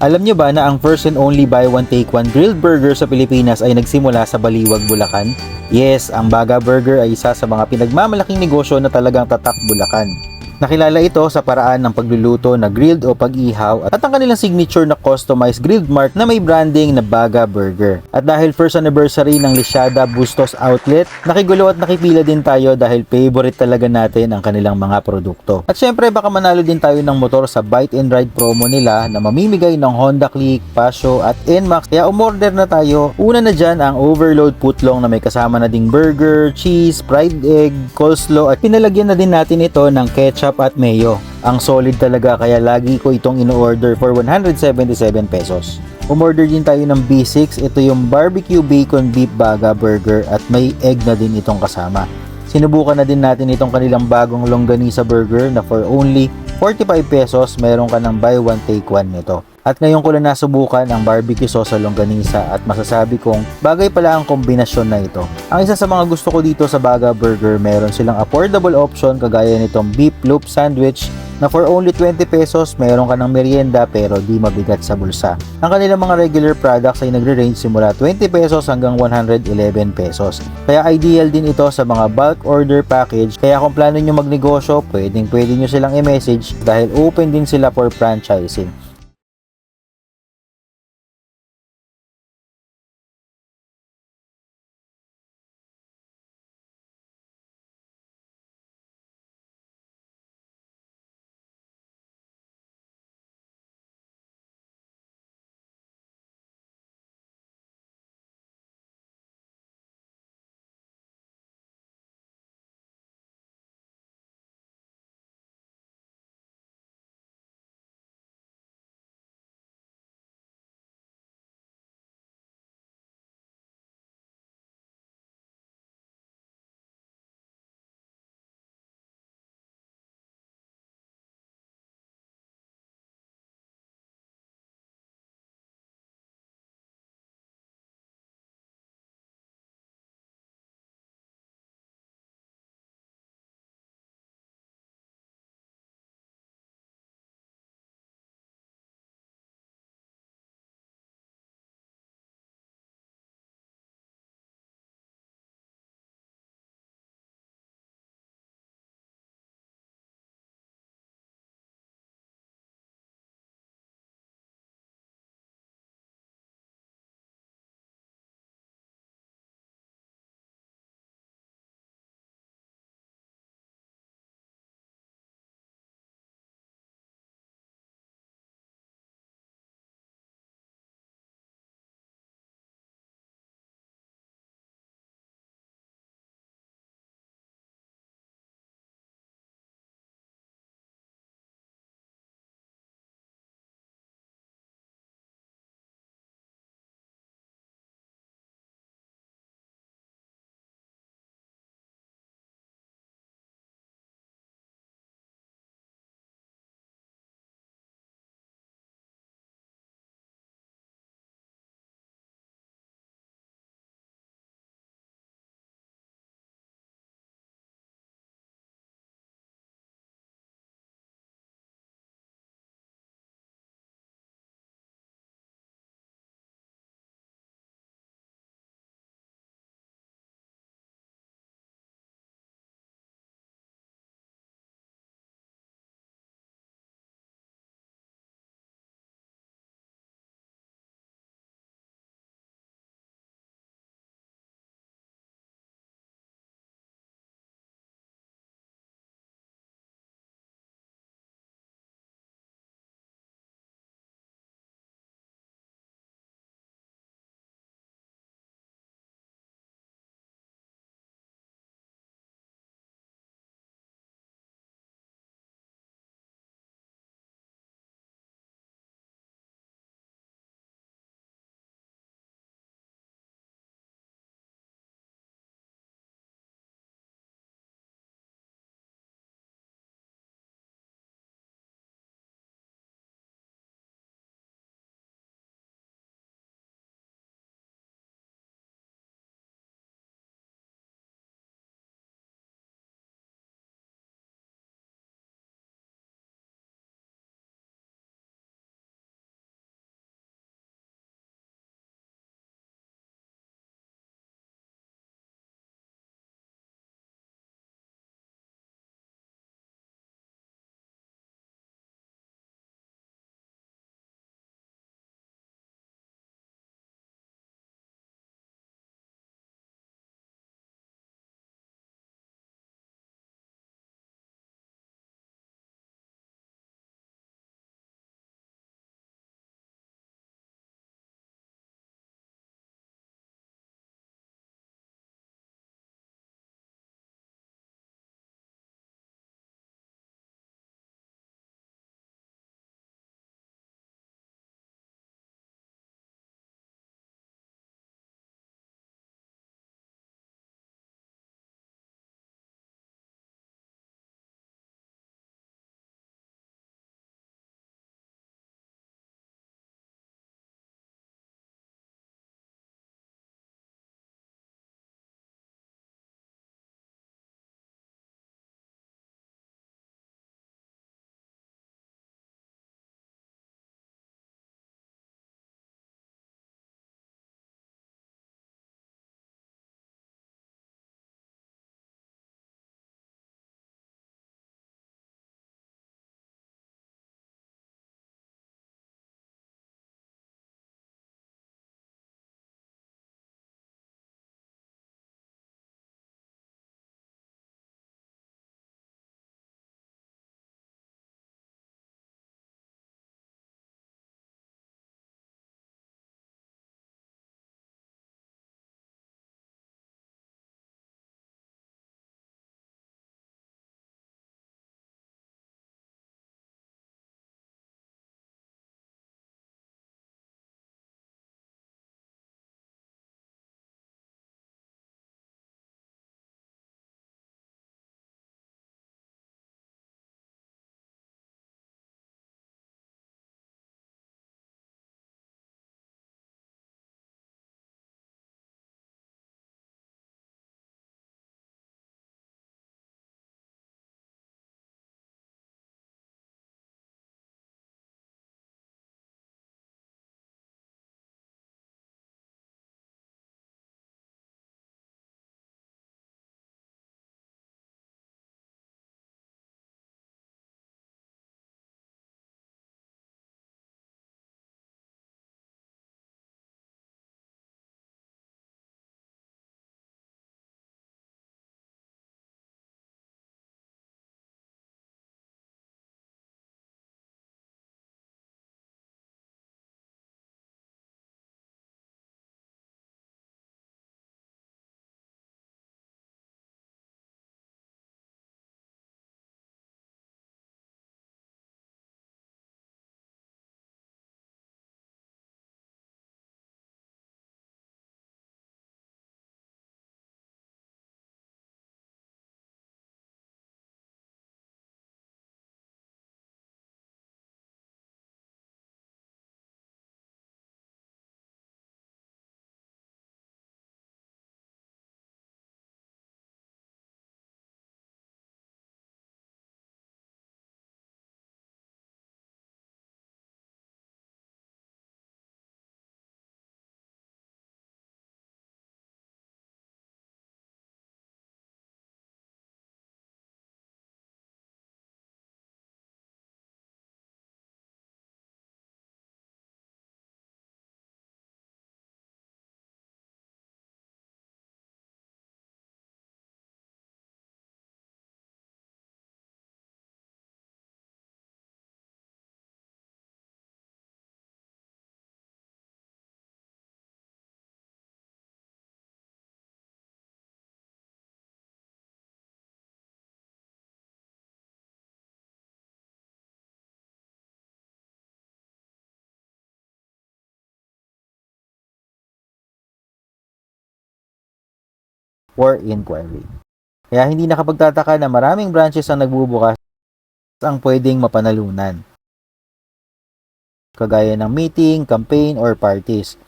Alam nyo ba na ang first and only buy one take one grilled burger sa Pilipinas ay nagsimula sa Baliwag, Bulacan? Yes, ang Baga Burger ay isa sa mga pinagmamalaking negosyo na talagang tatak Bulacan. Nakilala ito sa paraan ng pagluluto na grilled o pag-ihaw at ang kanilang signature na customized grilled mark na may branding na Baga Burger. At dahil first anniversary ng Lisiada Bustos Outlet, nakigulo at nakipila din tayo dahil favorite talaga natin ang kanilang mga produkto. At syempre baka manalo din tayo ng motor sa Bite and Ride promo nila na mamimigay ng Honda Click, Pasio at NMAX. Kaya umorder na tayo. Una na dyan ang overload putlong na may kasama na ding burger, cheese, fried egg, coleslaw at pinalagyan na din natin ito ng ketchup at mayo. Ang solid talaga kaya lagi ko itong ino-order for 177 pesos. Umorder din tayo ng B6. Ito yung barbecue bacon beef baga burger at may egg na din itong kasama. Sinubukan na din natin itong kanilang bagong longganisa burger na for only 45 pesos meron ka ng buy one take one nito. At ngayon ko lang nasubukan ang barbecue sauce sa longganisa at masasabi kong bagay pala ang kombinasyon na ito. Ang isa sa mga gusto ko dito sa Baga Burger, meron silang affordable option kagaya nitong beef loop sandwich na for only 20 pesos meron ka ng merienda pero di mabigat sa bulsa. Ang kanilang mga regular products ay nagre-range simula 20 pesos hanggang 111 pesos. Kaya ideal din ito sa mga bulk order package kaya kung plano nyo magnegosyo, pwedeng pwede nyo silang i-message dahil open din sila for franchising. For inquiry. Kaya hindi nakapagtataka na maraming branches ang nagbubukas ang pwedeng mapanalunan. Kagaya ng meeting, campaign, or parties.